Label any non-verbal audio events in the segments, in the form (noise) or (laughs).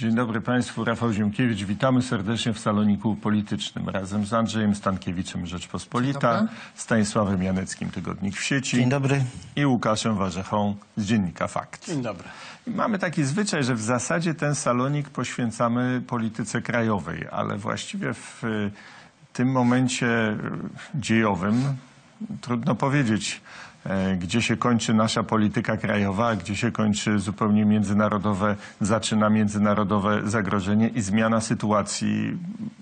Dzień dobry Państwu, Rafał Ziemkiewicz. Witamy serdecznie w Saloniku Politycznym razem z Andrzejem Stankiewiczem Rzeczpospolita, Stanisławem Janeckim Tygodnik w sieci Dzień dobry. i Łukaszem Warzechą z Dziennika Fakt. Dzień dobry. I Mamy taki zwyczaj, że w zasadzie ten salonik poświęcamy polityce krajowej, ale właściwie w y, tym momencie y, dziejowym trudno powiedzieć, gdzie się kończy nasza polityka krajowa, gdzie się kończy zupełnie międzynarodowe, zaczyna międzynarodowe zagrożenie i zmiana sytuacji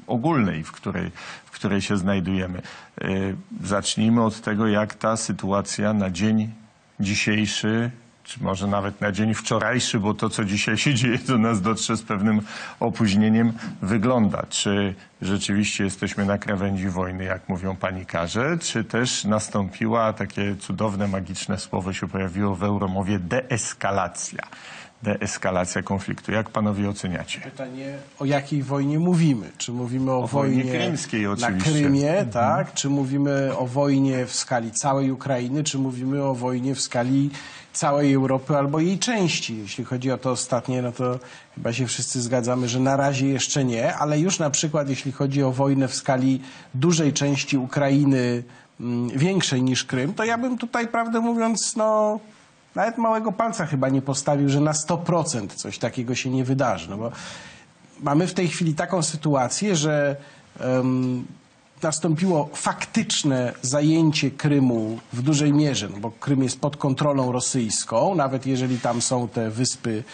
ogólnej, w której, w której się znajdujemy. E, Zacznijmy od tego, jak ta sytuacja na dzień dzisiejszy czy może nawet na dzień wczorajszy, bo to, co dzisiaj się dzieje, do nas dotrze z pewnym opóźnieniem, wygląda. Czy rzeczywiście jesteśmy na krawędzi wojny, jak mówią panikarze, czy też nastąpiła, takie cudowne, magiczne słowo się pojawiło w Euromowie, deeskalacja. Deeskalacja konfliktu. Jak panowie oceniacie? Pytanie, o jakiej wojnie mówimy? Czy mówimy o, O wojnie wojnie krymskiej na oczywiście. Krymie, tak? Czy mówimy o wojnie w skali całej Ukrainy? Czy mówimy o wojnie w skali całej Europy albo jej części? Jeśli chodzi o to ostatnie, no to chyba się wszyscy zgadzamy, że na razie jeszcze nie, ale już na przykład jeśli chodzi o wojnę w skali dużej części Ukrainy, mm, większej niż Krym, to ja bym tutaj, prawdę mówiąc, no nawet małego palca chyba nie postawił, że na 100% coś takiego się nie wydarzy. No bo mamy w tej chwili taką sytuację, że em, nastąpiło faktyczne zajęcie Krymu w dużej mierze, no bo Krym jest pod kontrolą rosyjską, nawet jeżeli tam są te wyspy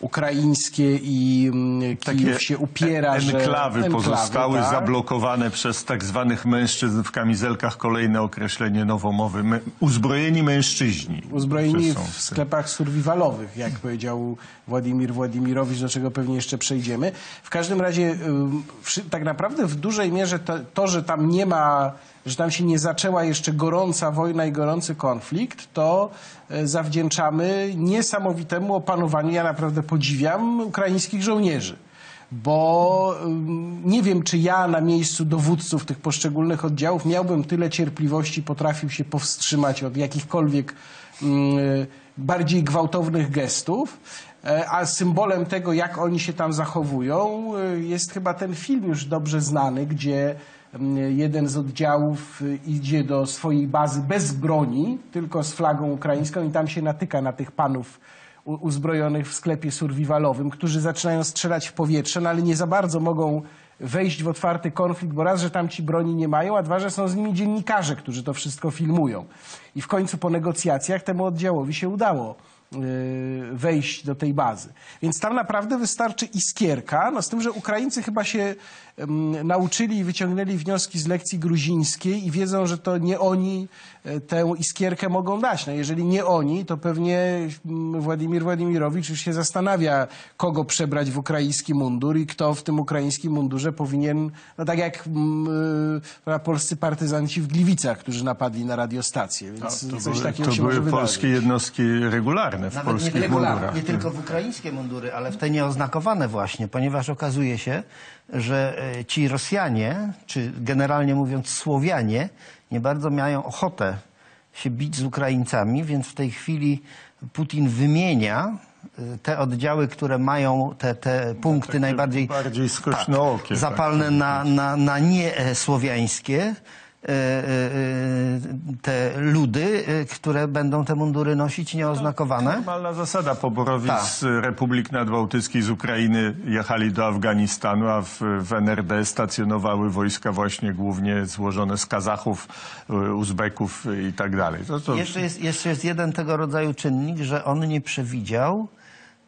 ukraińskie i mm, Kijów się upiera, że... enklawy pozostały tak. zablokowane przez tak zwanych mężczyzn w kamizelkach. Kolejne określenie nowomowy. My, uzbrojeni mężczyźni. Uzbrojeni w sklepach survivalowych, jak (laughs) powiedział Władimir Władimirowicz, do czego pewnie jeszcze przejdziemy. W każdym razie tak naprawdę w dużej mierze to, to, że tam nie ma, że tam się nie zaczęła jeszcze gorąca wojna i gorący konflikt, to e, zawdzięczamy niesamowitemu opanowaniu, ja naprawdę podziwiam, ukraińskich żołnierzy bo ym, nie wiem, czy ja na miejscu dowódców tych poszczególnych oddziałów miałbym tyle cierpliwości, potrafił się powstrzymać od jakichkolwiek ym, bardziej gwałtownych gestów. E, A symbolem tego, jak oni się tam zachowują, y, jest chyba ten film już dobrze znany, gdzie jeden z oddziałów y, idzie do swojej bazy bez broni, tylko z flagą ukraińską i tam się natyka na tych panów uzbrojonych w sklepie survivalowym, którzy zaczynają strzelać w powietrze, no ale nie za bardzo mogą wejść w otwarty konflikt, bo raz, że tam ci broni nie mają, a dwa, że są z nimi dziennikarze, którzy to wszystko filmują. I w końcu po negocjacjach temu oddziałowi się udało yy, wejść do tej bazy. Więc tam naprawdę wystarczy iskierka, no z tym, że Ukraińcy chyba się nauczyli i wyciągnęli wnioski z lekcji gruzińskiej i wiedzą, że to nie oni e, tę iskierkę mogą dać. No jeżeli nie oni, to pewnie mm, Władimir Władimirowicz już się zastanawia, kogo przebrać w ukraiński mundur i kto w tym ukraińskim mundurze powinien, no tak jak mm, y, polscy partyzanci w Gliwicach, którzy napadli na radiostację, więc To coś były, takiego to się były może polskie wydarzyć. jednostki regularne w Nawet nie polskich tylko, mundurach. nie tylko w ukraińskie mundury, ale w te nieoznakowane właśnie, ponieważ okazuje się, że e, ci Rosjanie, czy generalnie mówiąc Słowianie, nie bardzo mają ochotę się bić z Ukraińcami, więc w tej chwili Putin wymienia e, te oddziały, które mają te, te punkty najbardziej bardziej tak. zapalne na, na, na niesłowiańskie e, te ludy, które będą te mundury nosić nieoznakowane. Normalna zasada. Poborowi Tak. z Republik Nadbałtyckich, z Ukrainy jechali do Afganistanu, a w, w NRD stacjonowały wojska właśnie głównie złożone z Kazachów, y, Uzbeków i tak dalej. To, to, Jeszcze jest, jeszcze jest jeden tego rodzaju czynnik, że on nie przewidział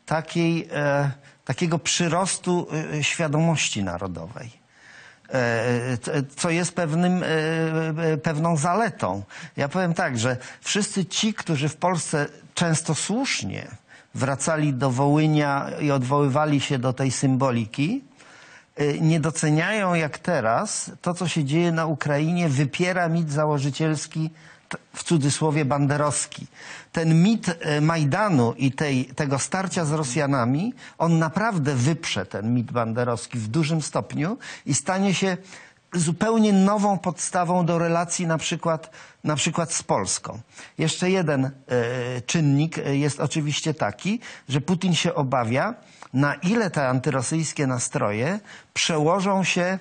takiej, e, takiego przyrostu e, świadomości narodowej. E, c- co jest pewnym, e, e, pewną zaletą. Ja powiem tak, że wszyscy ci, którzy w Polsce często słusznie wracali do Wołynia i odwoływali się do tej symboliki, e, nie doceniają jak teraz to, co się dzieje na Ukrainie, wypiera mit założycielski, w cudzysłowie banderowski. Ten mit e, Majdanu i tej, tego starcia z Rosjanami, on naprawdę wyprze ten mit banderowski w dużym stopniu i stanie się zupełnie nową podstawą do relacji na przykład, na przykład z Polską. Jeszcze jeden e, czynnik e, jest oczywiście taki, że Putin się obawia, na ile te antyrosyjskie nastroje przełożą się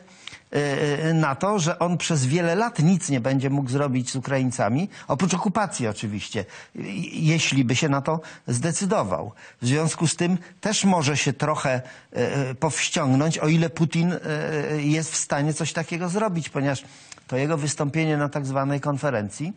na to, że on przez wiele lat nic nie będzie mógł zrobić z Ukraińcami, oprócz okupacji oczywiście, i- jeśli by się na to zdecydował. W związku z tym też może się trochę powściągnąć, o ile Putin jest w stanie coś takiego zrobić, ponieważ to jego wystąpienie na tak zwanej konferencji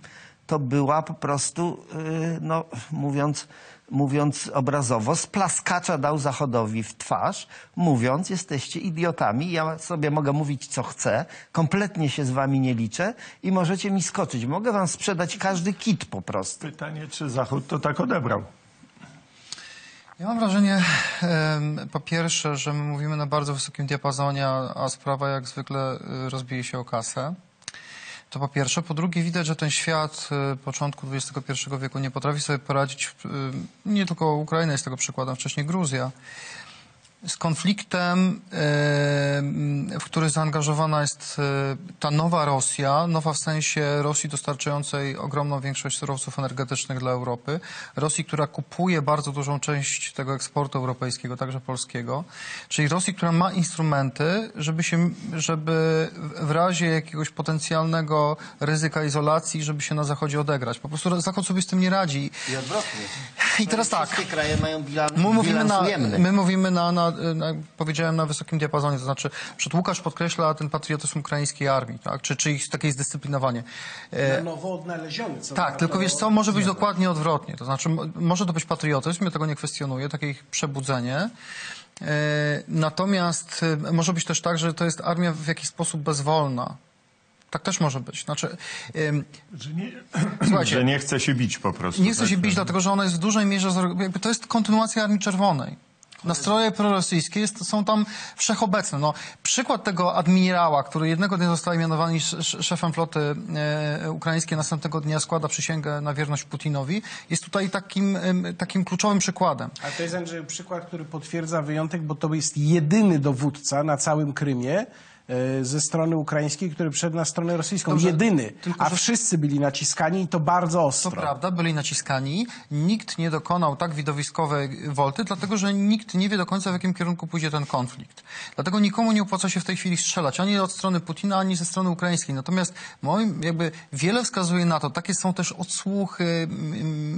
to była po prostu, y, no, mówiąc, mówiąc obrazowo, splaskacza dał Zachodowi w twarz, mówiąc, jesteście idiotami, ja sobie mogę mówić co chcę, kompletnie się z wami nie liczę i możecie mi skoczyć. Mogę wam sprzedać każdy kit po prostu. Pytanie, czy Zachód to tak odebrał? Ja mam wrażenie, po pierwsze, że my mówimy na bardzo wysokim diapazonie, a a sprawa jak zwykle y, rozbije się o kasę. To po pierwsze. Po drugie, widać, że ten świat y, początku XXI wieku nie potrafi sobie poradzić, y, nie tylko Ukraina jest tego przykładem, wcześniej Gruzja, z konfliktem, e, w który zaangażowana jest e, ta nowa Rosja, nowa w sensie Rosji dostarczającej ogromną większość surowców energetycznych dla Europy, Rosji, która kupuje bardzo dużą część tego eksportu europejskiego, także polskiego, czyli Rosji, która ma instrumenty, żeby się, żeby w razie jakiegoś potencjalnego ryzyka izolacji, żeby się na Zachodzie odegrać. Po prostu Zachód sobie z tym nie radzi. I odwrotnie. I teraz tak. Wszystkie kraje mają bilan, My mówimy, bilans na, ujemny. my mówimy na, na, na, powiedziałem, na wysokim diapazonie, to znaczy, przed Łukasz podkreśla ten patriotyzm ukraińskiej armii, tak? czy, czy ich takie zdyscyplinowanie. E, Na nowo odnaleziony. Co tak, tylko wiesz co, może być dokładnie odwrotnie. To znaczy, mo- może to być patriotyzm, ja tego nie kwestionuję, takie ich przebudzenie. E, natomiast e, może być też tak, że to jest armia w jakiś sposób bezwolna. Tak też może być. Znaczy, em, Że nie, Słuchajcie. że nie chce się bić po prostu. nie chcę tak? się bić, dlatego że ona jest w dużej mierze, jakby to jest kontynuacja Armii Czerwonej. Nastroje prorosyjskie jest, są tam wszechobecne. No, przykład tego admirała, który jednego dnia został mianowany sz- sz- szefem floty e, ukraińskiej, następnego dnia składa przysięgę na wierność Putinowi, jest tutaj takim, em, takim kluczowym przykładem. A to jest Andrzej przykład, który potwierdza wyjątek, bo to jest jedyny dowódca na całym Krymie e, ze strony ukraińskiej, który wszedł na stronę rosyjską. Dobrze, jedyny. tylko A że- wszyscy byli naciskani i to bardzo To ostro. prawda, byli naciskani. Nikt nie dokonał tak widowiskowej wolty, dlatego że nikt nie wie do końca, w jakim kierunku pójdzie ten konflikt. Dlatego nikomu nie opłaca się w tej chwili strzelać, ani od strony Putina, ani ze strony ukraińskiej. Natomiast moim, jakby wiele wskazuje na to, takie są też odsłuchy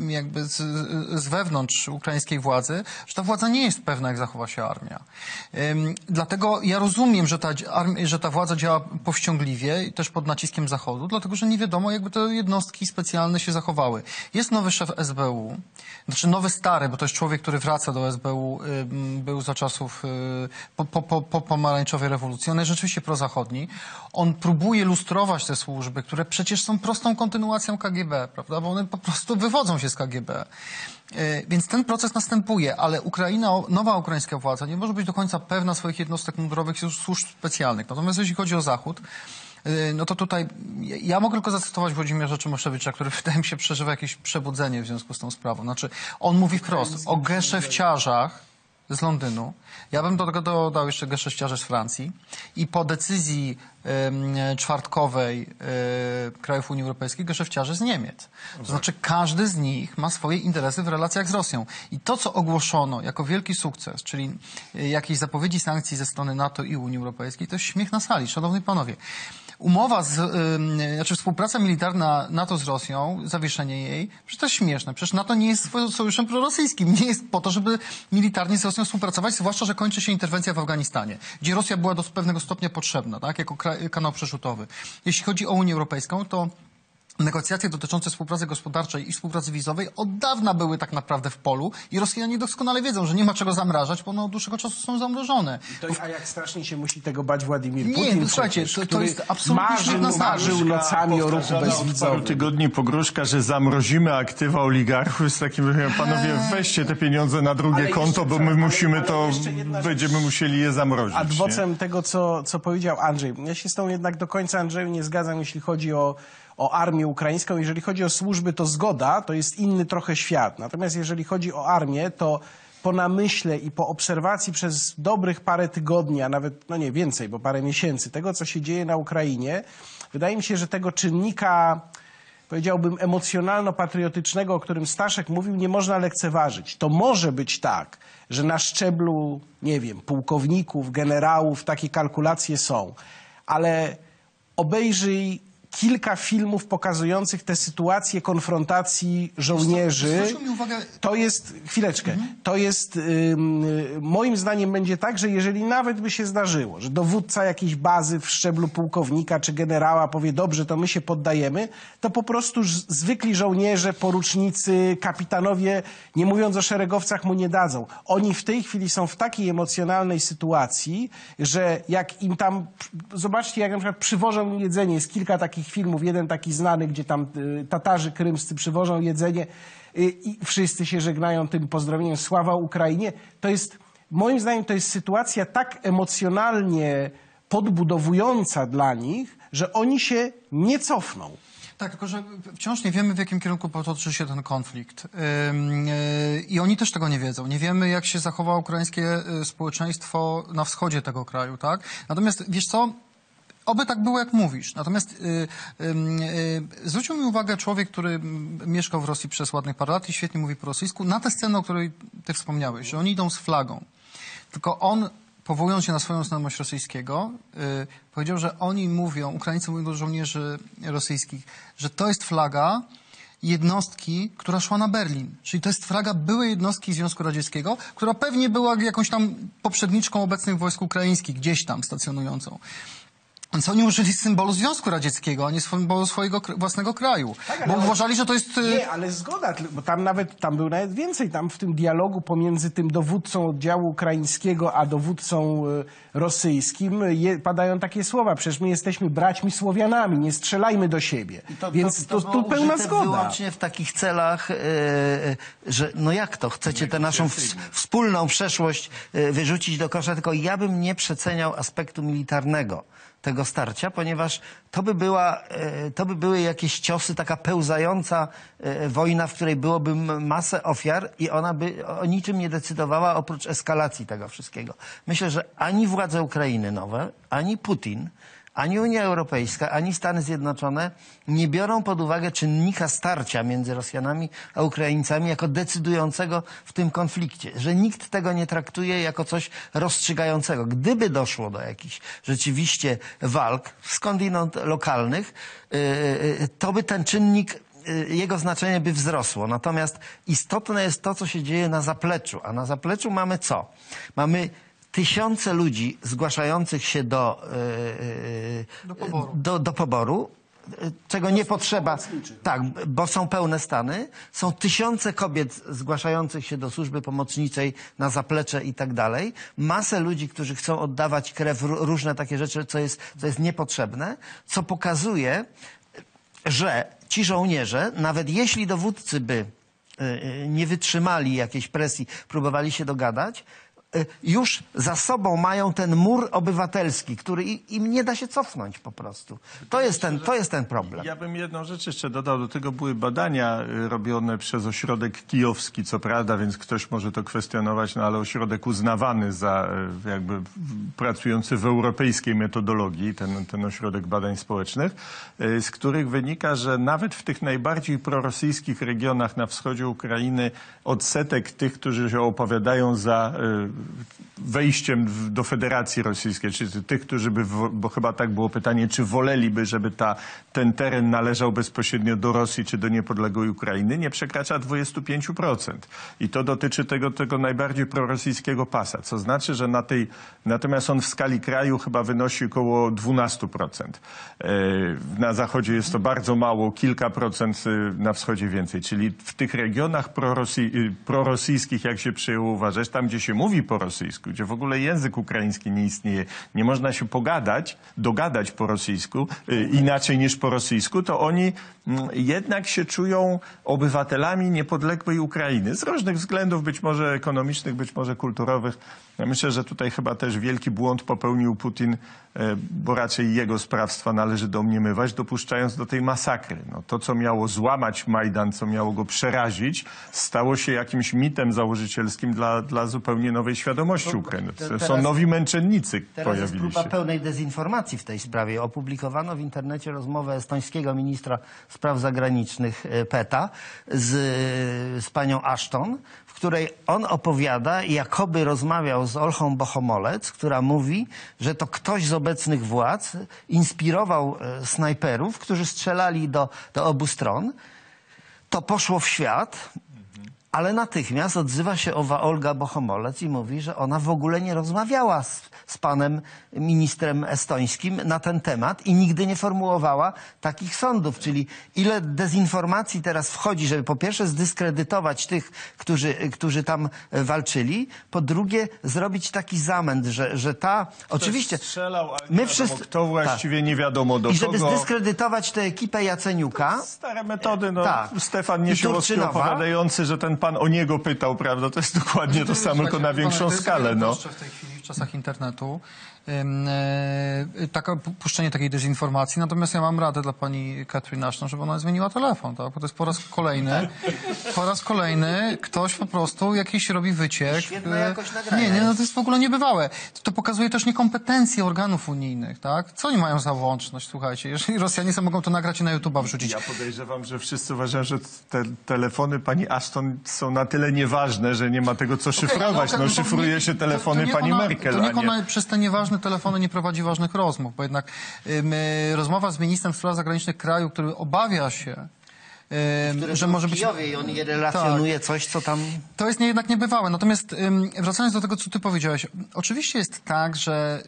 jakby z, z wewnątrz ukraińskiej władzy, że ta władza nie jest pewna, jak zachowa się armia. Dlatego ja rozumiem, że ta, armia, że ta władza działa powściągliwie i też pod naciskiem Zachodu, dlatego że nie wiadomo, jakby te jednostki specjalne się zachowały. Jest nowy szef SBU, znaczy nowy stary, bo to jest człowiek, który wraca do SBU, za czasów y, po, po, po, po pomarańczowej rewolucji. On jest rzeczywiście prozachodni. On próbuje lustrować te służby, które przecież są prostą kontynuacją KGB, prawda? Bo one po prostu wywodzą się z KGB. E, Więc ten proces następuje, ale Ukraina, nowa ukraińska władza nie może być do końca pewna swoich jednostek mundurowych i służb specjalnych. Natomiast jeśli chodzi o Zachód, e, no to tutaj ja- mogę tylko zacytować Włodzimierza Czymoszewicza, który (laughs) wydaje mi się przeżywa jakieś przebudzenie w związku z tą sprawą. Znaczy, on mówi wprost o geszefciarzach z Londynu. Ja bym do tego dodał jeszcze geszefciarze z Francji. I po decyzji em, czwartkowej e, krajów Unii Europejskiej geszefciarze z Niemiec. To znaczy każdy z nich ma swoje interesy w relacjach z Rosją. I to, co ogłoszono jako wielki sukces, czyli e, jakieś zapowiedzi sankcji ze strony NATO i Unii Europejskiej, to jest śmiech na sali. Szanowni panowie, umowa, z, ym, znaczy współpraca militarna NATO z Rosją, zawieszenie jej, przecież to jest śmieszne. Przecież NATO nie jest swoim sojuszem prorosyjskim. Nie jest po to, żeby militarnie z Rosją współpracować, zwłaszcza, że kończy się interwencja w Afganistanie, gdzie Rosja była do pewnego stopnia potrzebna, tak, jako kanał przerzutowy. Jeśli chodzi o Unię Europejską, to Negocjacje dotyczące współpracy gospodarczej i współpracy wizowej od dawna były tak naprawdę w polu i Rosjanie doskonale wiedzą, że nie ma czego zamrażać, bo one od dłuższego czasu są zamrożone. To, a jak strasznie się musi tego bać Władimir Nie, Putin no słuchajcie, przecież, to- to jest absolutnie marzył, marzył nocami o ruchu Powtarzana od paru bezwizowym. tygodni pogróżka, że zamrozimy aktywa oligarchów z takim, panowie, weźcie te pieniądze na drugie Ale konto, bo my musimy ale to, rzecz. będziemy musieli je zamrozić. nie? adwocem tego, co, co powiedział Andrzej. Ja się z tą jednak do końca, Andrzeju, nie zgadzam, jeśli chodzi o, o armię ukraińską. Jeżeli chodzi o służby, to zgoda, to jest inny trochę świat. Natomiast jeżeli chodzi o armię, to po namyśle i po obserwacji przez dobrych parę tygodni, a nawet, no nie więcej, bo parę miesięcy, tego, co się dzieje na Ukrainie, wydaje mi się, że tego czynnika powiedziałbym, emocjonalno-patriotycznego, o którym Staszek mówił, nie można lekceważyć. To może być tak, że na szczeblu, nie wiem, pułkowników, generałów takie kalkulacje są, ale obejrzyj kilka filmów pokazujących te sytuacje konfrontacji żołnierzy. To jest, chwileczkę, to jest, y, moim zdaniem będzie tak, że jeżeli nawet by się zdarzyło, że dowódca jakiejś bazy w szczeblu pułkownika czy generała powie, dobrze, to my się poddajemy, to po prostu zwykli żołnierze, porucznicy, kapitanowie, nie mówiąc o szeregowcach, mu nie dadzą. Oni w tej chwili są w takiej emocjonalnej sytuacji, że jak im tam, zobaczcie, jak na przykład przywożą jedzenie, jest kilka takich filmów, jeden taki znany, gdzie tam y, Tatarzy krymscy przywożą jedzenie y, i wszyscy się żegnają tym pozdrowieniem Sława Ukrainie. To jest, moim zdaniem, to jest sytuacja tak emocjonalnie podbudowująca dla nich, że oni się nie cofną. Tak, tylko że wciąż nie wiemy, w jakim kierunku potoczy się ten konflikt. Yy, I oni też tego nie wiedzą. Nie wiemy, jak się zachowa ukraińskie y, społeczeństwo na wschodzie tego kraju, tak? Natomiast, wiesz co? Oby tak było, jak mówisz. Natomiast y, y, y, zwrócił mi uwagę człowiek, który mieszkał w Rosji przez ładnych parę lat i świetnie mówi po rosyjsku, na tę scenę, o której ty wspomniałeś, że oni idą z flagą. Tylko on, powołując się na swoją znajomość rosyjskiego, y, powiedział, że oni mówią, Ukraińcy mówią do żołnierzy rosyjskich, że to jest flaga jednostki, która szła na Berlin. Czyli to jest flaga byłej jednostki Związku Radzieckiego, która pewnie była jakąś tam poprzedniczką obecnych wojsk ukraińskich, gdzieś tam stacjonującą. Więc oni użyli symbolu Związku Radzieckiego, a nie symbolu swojego własnego kraju. Tak, bo uważali, że to jest... y, Nie, ale zgoda, bo tam nawet, tam był nawet więcej, tam w tym dialogu pomiędzy tym dowódcą oddziału ukraińskiego, a dowódcą e, rosyjskim je, padają takie słowa, przecież my jesteśmy braćmi Słowianami, nie strzelajmy do siebie. Więc to, było tu pełna zgoda. wyłącznie w takich celach, e, że no jak to, chcecie tę naszą ws- wspólną przeszłość e, wyrzucić do kosza, tylko ja bym nie przeceniał aspektu militarnego tego starcia, ponieważ to by, była, e, to by były jakieś ciosy, taka pełzająca e, wojna, w której byłoby masę ofiar i ona by o niczym nie decydowała oprócz eskalacji tego wszystkiego. Myślę, że ani władze Ukrainy nowe, ani Putin, ani Unia Europejska, ani Stany Zjednoczone nie biorą pod uwagę czynnika starcia między Rosjanami a Ukraińcami jako decydującego w tym konflikcie. Że nikt tego nie traktuje jako coś rozstrzygającego. Gdyby doszło do jakichś rzeczywiście walk, skądinąd lokalnych, yy, yy, to by ten czynnik y, jego znaczenie by wzrosło. Natomiast istotne jest to, co się dzieje na zapleczu. A na zapleczu mamy co? Mamy tysiące ludzi zgłaszających się do, y, y, Do poboru. do, do poboru czego nie potrzeba. Tak, bo są pełne stany. Są tysiące kobiet zgłaszających się do służby pomocniczej na zaplecze i tak dalej. Masę ludzi, którzy chcą oddawać krew, ró- różne takie rzeczy, co jest, co jest niepotrzebne, co pokazuje, że ci żołnierze, nawet jeśli dowódcy by nie wytrzymali jakiejś presji, próbowali się dogadać, już za sobą mają ten mur obywatelski, który im nie da się cofnąć po prostu. To jest ten, to jest ten problem. Ja bym jedną rzecz jeszcze dodał. Do tego były badania y, robione przez ośrodek kijowski, co prawda, więc ktoś może to kwestionować, no ale ośrodek uznawany za y, jakby pracujący w europejskiej metodologii, ten, ten ośrodek badań społecznych, z których wynika, że nawet w tych najbardziej prorosyjskich regionach na wschodzie Ukrainy odsetek tych, którzy się opowiadają za wejściem do Federacji Rosyjskiej, czy tych, którzy by, bo chyba tak było pytanie, czy woleliby, żeby ta, ten teren należał bezpośrednio do Rosji, czy do niepodległej Ukrainy, nie przekracza 25%. I to dotyczy tego, tego najbardziej prorosyjskiego pasa, co znaczy, że na tej, natomiast on w skali kraju chyba wynosi około 12%. E, Na zachodzie jest to bardzo mało, kilka procent y, na wschodzie więcej, czyli w tych regionach prorosy, prorosyjskich, jak się przyjęło uważać, tam gdzie się mówi po rosyjsku, gdzie w ogóle język ukraiński nie istnieje, nie można się pogadać, dogadać po rosyjsku, y, inaczej niż po rosyjsku, to oni mm, jednak się czują obywatelami niepodległej Ukrainy. Z różnych względów, być może ekonomicznych, być może kulturowych. Ja myślę, że tutaj chyba też wielki błąd popełnił Putin, e, bo raczej jego sprawstwa należy domniemywać, dopuszczając do tej masakry. No, to, co miało złamać Majdan, co miało go przerazić, stało się jakimś mitem założycielskim dla, dla zupełnie nowej świadomości te- To są nowi męczennicy Teraz jest pojawili próba się. pełnej dezinformacji w tej sprawie. Opublikowano w internecie rozmowę estońskiego ministra spraw zagranicznych e, PETA z, z panią Ashton, w której on opowiada, jakoby rozmawiał z Olchą Bohomolec, która mówi, że to ktoś z obecnych władz inspirował e, snajperów, którzy strzelali do, do obu stron. To poszło w świat, ale natychmiast odzywa się owa Olga Bohomolec i mówi, że ona w ogóle nie rozmawiała z, z panem ministrem estońskim na ten temat i nigdy nie formułowała takich sądów. Czyli ile dezinformacji teraz wchodzi, żeby po pierwsze zdyskredytować tych, którzy, którzy tam walczyli, po drugie zrobić taki zamęt, że, że ta... Oczywiście... strzelał, ale my wszyscy... kto właściwie nie wiadomo do I żeby kogo. zdyskredytować tę ekipę Jaceniuka, Stare metody, no. Tak. Stefan I Niesiłowski Turczynowa. opowiadający, że ten pan o niego pytał, prawda? To jest dokładnie to samo, tylko na większą skalę, no. prostsze w tej chwili w czasach internetu. E, taka, pu- puszczenie takiej dezinformacji. Natomiast ja mam radę dla pani Catherine Ashton, żeby ona zmieniła telefon, tak? Bo to jest po raz kolejny, po raz kolejny ktoś po prostu jakiś robi wyciek. Świetna E, jakość nagrania Nie, nie, no to jest w ogóle niebywałe. To pokazuje też niekompetencję organów unijnych, tak? Co oni mają za łączność, słuchajcie? Jeżeli Rosjanie sobie mogą to nagrać i na YouTube'a wrzucić. Ja podejrzewam, że wszyscy uważają, że te telefony pani Ashton są na tyle nieważne, że nie ma tego co szyfrować. Okej, No to szyfruje nie- się to- telefony to niech pani ona, Merkel, To niech nie... ona przez te nieważne telefony nie prowadzi ważnych rozmów, bo jednak ym, y, rozmowa z ministrem spraw zagranicznych kraju, który obawia się, że może być... Kijowie i on je relacjonuje coś, co tam... To jest nie, jednak niebywałe. Natomiast wracając do tego, co ty powiedziałeś. Oczywiście jest tak, że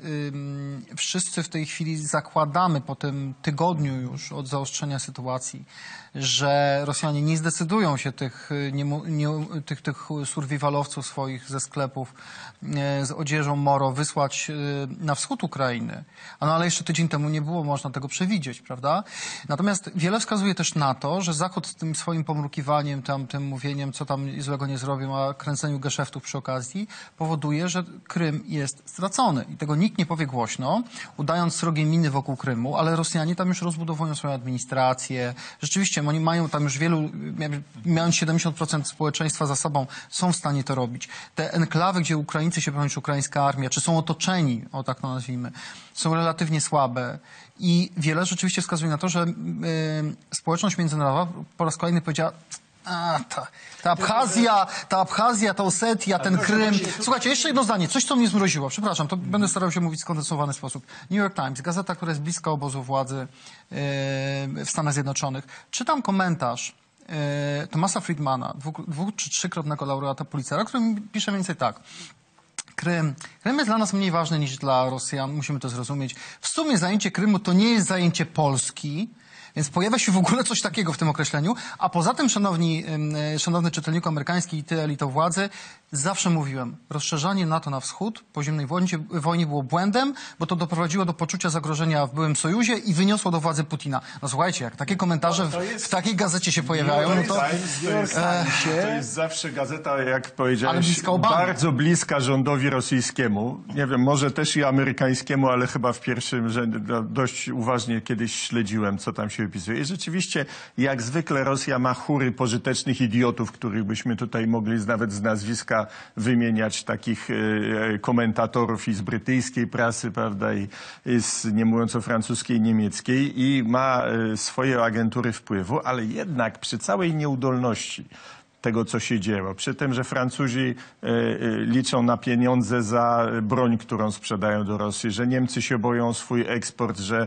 wszyscy w tej chwili zakładamy po tym tygodniu już od zaostrzenia sytuacji, że Rosjanie nie zdecydują się tych, y, nie, nie, tych, tych survivalowców swoich ze sklepów e, z odzieżą Moro wysłać y, na wschód Ukrainy. No ale jeszcze tydzień temu nie było można tego przewidzieć, prawda? Natomiast wiele wskazuje też na to, że Zachód tym swoim pomrukiwaniem, tam, tym mówieniem, co tam złego nie zrobią, a kręceniu geszeftów przy okazji, powoduje, że Krym jest stracony. I tego nikt nie powie głośno, udając srogie miny wokół Krymu, ale Rosjanie tam już rozbudowują swoją administrację. Rzeczywiście, oni mają tam już wielu, mając 70% społeczeństwa za sobą, są w stanie to robić. Te enklawy, gdzie Ukraińcy się bronią, czy ukraińska armia, czy są otoczeni, o tak to nazwijmy, są relatywnie słabe. I wiele rzeczywiście wskazuje na to, że y, społeczność międzynarodowa po raz kolejny powiedziała, a, ta, ta Abchazja, ta Abchazja, ta Osetia, ten Krym. Słuchajcie, jeszcze jedno zdanie, coś, co mnie zmroziło. Przepraszam, to będę starał się mówić w skondensowany sposób. New York Times, gazeta, która jest bliska obozu władzy yy, w Stanach Zjednoczonych. Czytam komentarz yy, Tomasa Friedmana, dwu, dwu czy trzykrotnego laureata Pulitzera, który pisze mniej więcej tak. Krym. Krym jest dla nas mniej ważny niż dla Rosjan, musimy to zrozumieć. W sumie zajęcie Krymu to nie jest zajęcie Polski, więc pojawia się w ogóle coś takiego w tym określeniu. A poza tym, szanowni, e, szanowny czytelniku amerykański i ty, elito władzy, zawsze mówiłem, rozszerzanie NATO na wschód po zimnej wojnie, wojnie było błędem, bo to doprowadziło do poczucia zagrożenia w byłym sojuzie i wyniosło do władzy Putina. No słuchajcie, jak takie komentarze w, w takiej gazecie się pojawiają, no to... Times to jest, to jest zawsze gazeta, jak powiedziałeś, bliska bardzo bliska rządowi rosyjskiemu. Nie wiem, może też i amerykańskiemu, ale chyba w pierwszym rzędzie do- dość uważnie kiedyś śledziłem, co tam się wypisuje. I rzeczywiście, jak zwykle Rosja ma chóry pożytecznych idiotów, których byśmy tutaj mogli nawet z nazwiska wymieniać, takich e, komentatorów i z brytyjskiej prasy, prawda, i, i z, nie mówiąc o francuskiej, niemieckiej i ma e, swoje agentury wpływu, ale jednak przy całej nieudolności tego, co się dzieło. Przy tym, że Francuzi e, e, liczą na pieniądze za broń, którą sprzedają do Rosji, że Niemcy się boją swój eksport, że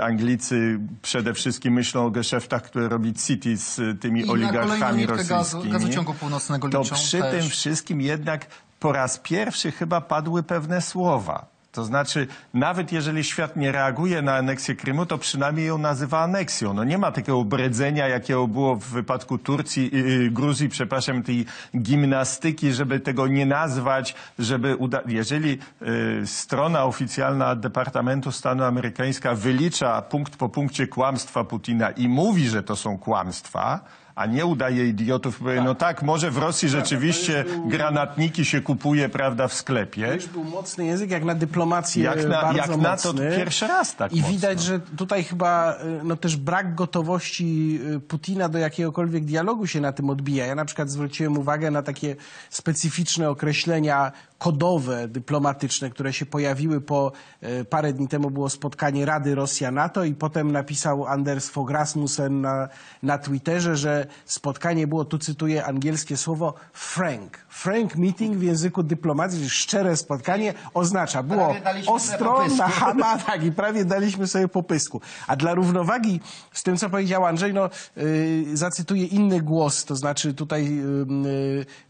Anglicy przede wszystkim myślą o geszeftach, które robi City z tymi I oligarchami gazu- rosyjskimi. gazociągu północnego to liczą przy też. tym wszystkim jednak po raz pierwszy chyba padły pewne słowa. To znaczy, nawet jeżeli świat nie reaguje na aneksję Krymu, to przynajmniej ją nazywa aneksją. No nie ma takiego bredzenia, jakiego było w wypadku Turcji, yy, Gruzji, przepraszam, tej gimnastyki, żeby tego nie nazwać, żeby uda... Jeżeli yy, strona oficjalna Departamentu Stanu amerykańska wylicza punkt po punkcie kłamstwa Putina i mówi, że to są kłamstwa, a nie udaje idiotów, powie, no tak, może w Rosji rzeczywiście granatniki się kupuje, prawda, w To sklepie. już był mocny język, jak na dyplomację Jak na- bardzo jak na to pierwszy raz tak I mocno. widać, że tutaj chyba y, no, też brak gotowości y, Putina do jakiegokolwiek dialogu się na tym odbija. Ja na przykład zwróciłem uwagę na takie specyficzne określenia kodowe, dyplomatyczne, które się pojawiły po e, parę dni temu było spotkanie Rady Rosja-NATO i potem napisał Anders Fogh Rasmussen na, na Twitterze, że spotkanie było, tu cytuję angielskie słowo frank. Frank meeting w języku dyplomacji, czyli szczere spotkanie oznacza, było ostro, na hama, tak, i prawie daliśmy sobie popysku. A dla równowagi z tym, co powiedział Andrzej, no, yy, zacytuję inny głos, to znaczy tutaj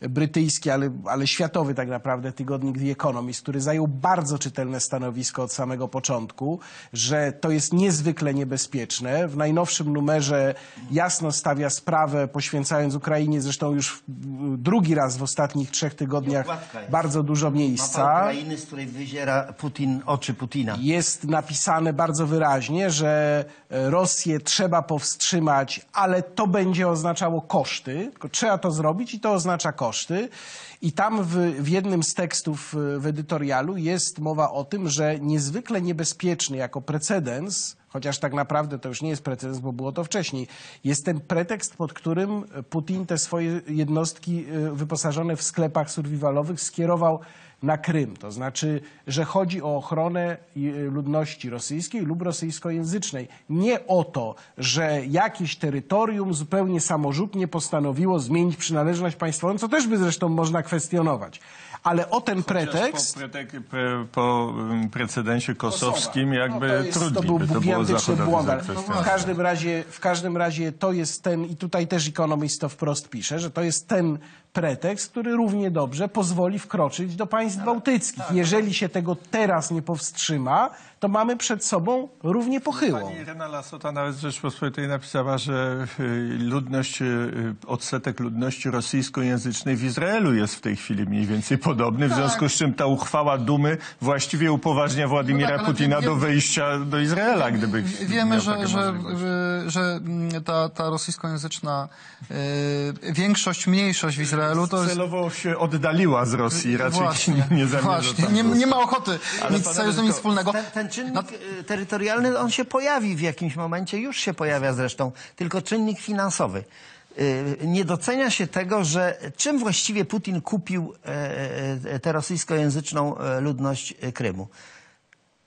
yy, brytyjski, ale, ale światowy tak naprawdę, tygodnik The Economist, który zajął bardzo czytelne stanowisko od samego początku, że to jest niezwykle niebezpieczne. W najnowszym numerze jasno stawia sprawę, poświęcając Ukrainie, zresztą już drugi raz w ostatnich trzech tygodniach bardzo dużo miejsca. Mapa Ukrainy, z której wyziera Putin, oczy Putina. Jest napisane bardzo wyraźnie, że e, Rosję trzeba powstrzymać, ale to będzie oznaczało koszty. Tylko Trzeba to zrobić i to oznacza koszty. I tam w, w jednym z tekstów e, w edytorialu jest mowa o tym, że niezwykle niebezpieczny jako precedens, chociaż tak naprawdę to już nie jest precedens, bo było to wcześniej, jest ten pretekst, pod którym Putin te swoje jednostki e, wyposażone w sklepach survivalowych skierował na Krym. To znaczy, że chodzi o ochronę y, ludności rosyjskiej lub rosyjskojęzycznej. Nie o to, że jakieś terytorium zupełnie samorzutnie postanowiło zmienić przynależność państwową, co też by zresztą można kwestionować. Ale o ten pretekst... Po, pretek, pre, po precedensie kosowskim jakby No to, jest, to trudniej był by to było gigantyczny błąd. zakwestionować. W każdym, razie, w każdym razie to jest ten, i tutaj też Economist to wprost pisze, że to jest ten pretekst, który równie dobrze pozwoli wkroczyć do państw bałtyckich. Jeżeli się tego teraz nie powstrzyma, to mamy przed sobą równie pochyłą. Pani Irena Lasota nawet w Rzeczpospolitej napisała, że y, ludność, y, odsetek ludności rosyjskojęzycznej w Izraelu jest w tej chwili mniej więcej podobny, w związku z czym ta uchwała Dumy właściwie upoważnia Władimira No tak, Putina wie- do wejścia do Izraela, gdyby Wiemy, że, że, że, mm, ta, ta rosyjskojęzyczna y, większość, mniejszość w Izraelu to jest... Celowo się oddaliła z Rosji, raczej Właśnie, nie, nie zamierza właśnie. Nie, nie ma ochoty Ale mieć z nic wspólnego. Ten, ten czynnik y, terytorialny, on się pojawi w jakimś momencie, już się pojawia zresztą, tylko czynnik finansowy. Y, Nie docenia się tego, że czym właściwie Putin kupił e, e, tę rosyjskojęzyczną e, ludność e, Krymu?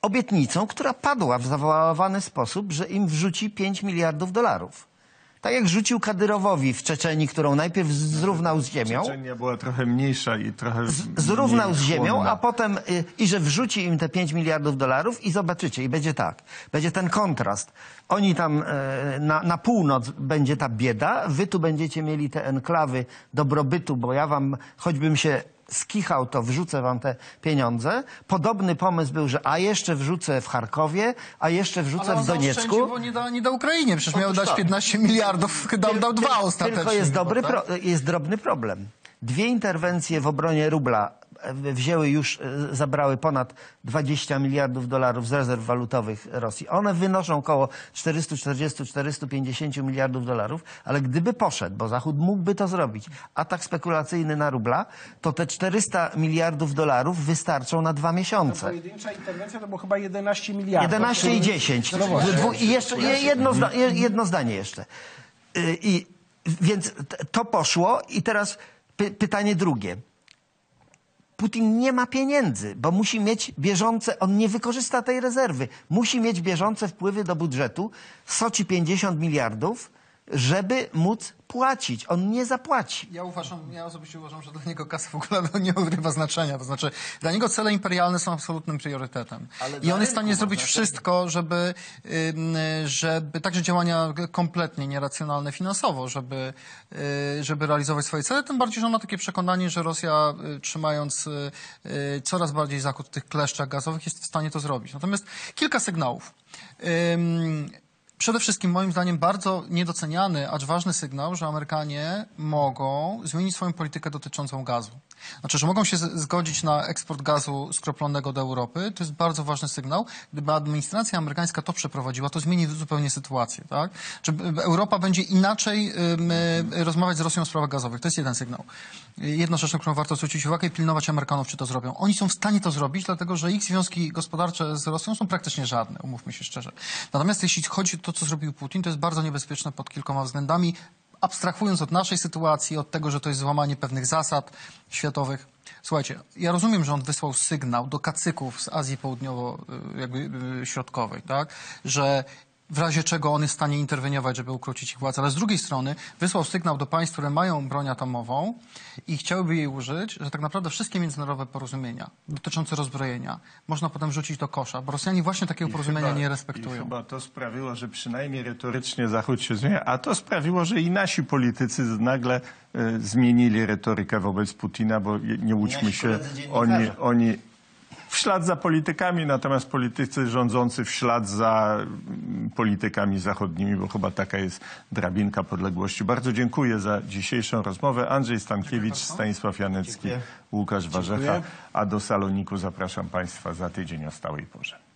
Obietnicą, która padła w zawoławany sposób, że im wrzuci 5 miliardów dolarów. Tak jak rzucił Kadyrowowi w Czeczenii, którą najpierw zrównał z ziemią Czeczenia była trochę mniejsza i trochę zrównał mniej z ziemią, chłonna. a potem y, i że wrzuci im te 5 miliardów dolarów i zobaczycie, i będzie tak. Będzie ten kontrast. Oni tam e, na, na północ będzie ta bieda, wy tu będziecie mieli te enklawy dobrobytu, bo ja wam, choćbym się skichał, to wrzucę wam te pieniądze. Podobny pomysł był, że a jeszcze wrzucę w Charkowie, a jeszcze wrzucę w Doniecku. bo nie da, nie da Ukrainie. Przecież miał Otóż dać tak. 15 miliardów, dał, dał dwa ostatecznie. Tylko jest, dobry tak? pro, jest drobny problem. Dwie interwencje w obronie rubla wzięły już, e, zabrały ponad 20 miliardów dolarów z rezerw walutowych Rosji. One wynoszą około 440-450 miliardów dolarów, ale gdyby poszedł, bo Zachód mógłby to zrobić, atak spekulacyjny na rubla, to te 400 miliardów dolarów wystarczą na dwa miesiące. Pojedyncza interwencja to było chyba 11 miliardów. 11 i 10. No I jeszcze je- jedno, zda, je- jedno zdanie jeszcze. Y, I, więc to poszło i teraz py, pytanie drugie. Putin nie ma pieniędzy, bo musi mieć bieżące, on nie wykorzysta tej rezerwy. Musi mieć bieżące wpływy do budżetu, soci 50 miliardów, żeby móc płacić. On nie zapłaci. Ja uważam, ja osobiście uważam, że dla niego kasa w ogóle (laughs) nie odgrywa znaczenia. To znaczy, dla niego cele imperialne są absolutnym priorytetem. Ale I on jest w stanie zrobić wszystko, żeby, żeby także działania kompletnie nieracjonalne finansowo, żeby, y, żeby realizować swoje cele. Tym bardziej, że on ma takie przekonanie, że Rosja, y, trzymając y, coraz bardziej Zachód w tych kleszczach gazowych, jest w stanie to zrobić. Natomiast kilka sygnałów. Przede wszystkim moim zdaniem bardzo niedoceniany, acz ważny sygnał, że Amerykanie mogą zmienić swoją politykę dotyczącą gazu. Znaczy, że mogą się zgodzić na eksport gazu skroplonego do Europy. To jest bardzo ważny sygnał. Gdyby administracja amerykańska to przeprowadziła, to zmieni zupełnie sytuację. Tak? Czy Europa będzie inaczej y, rozmawiać z Rosją o sprawach gazowych. To jest jeden sygnał. Jedna rzecz, na którą warto zwrócić uwagę i pilnować Amerykanów, czy to zrobią. Oni są w stanie to zrobić, dlatego że ich związki gospodarcze z Rosją są praktycznie żadne, umówmy się szczerze. Natomiast jeśli chodzi o to, co zrobił Putin, to jest bardzo niebezpieczne pod kilkoma względami, abstrahując od naszej sytuacji, od tego, że to jest złamanie pewnych zasad światowych. Słuchajcie, ja rozumiem, że on wysłał sygnał do kacyków z Azji Południowo, y, tak? Że w razie czego on jest w stanie interweniować, żeby ukrócić ich władzę, ale z drugiej strony wysłał sygnał do państw, które mają broń atomową i chciałyby jej użyć, że tak naprawdę wszystkie międzynarodowe porozumienia dotyczące rozbrojenia można potem rzucić do kosza, bo Rosjanie właśnie takiego porozumienia chyba- nie I respektują. chyba to sprawiło, że przynajmniej retorycznie Zachód się zmienia, a to sprawiło, że i nasi politycy nagle e, zmienili retorykę wobec Putina, bo nie łudźmy się, oni, oni w ślad za politykami, natomiast politycy rządzący w ślad za mm, politykami zachodnimi, bo chyba taka jest drabinka podległości. Bardzo dziękuję za dzisiejszą rozmowę. Andrzej Stankiewicz, Stanisław Janecki. Łukasz Warzecha, a do Saloniku zapraszam Państwa za tydzień o stałej porze.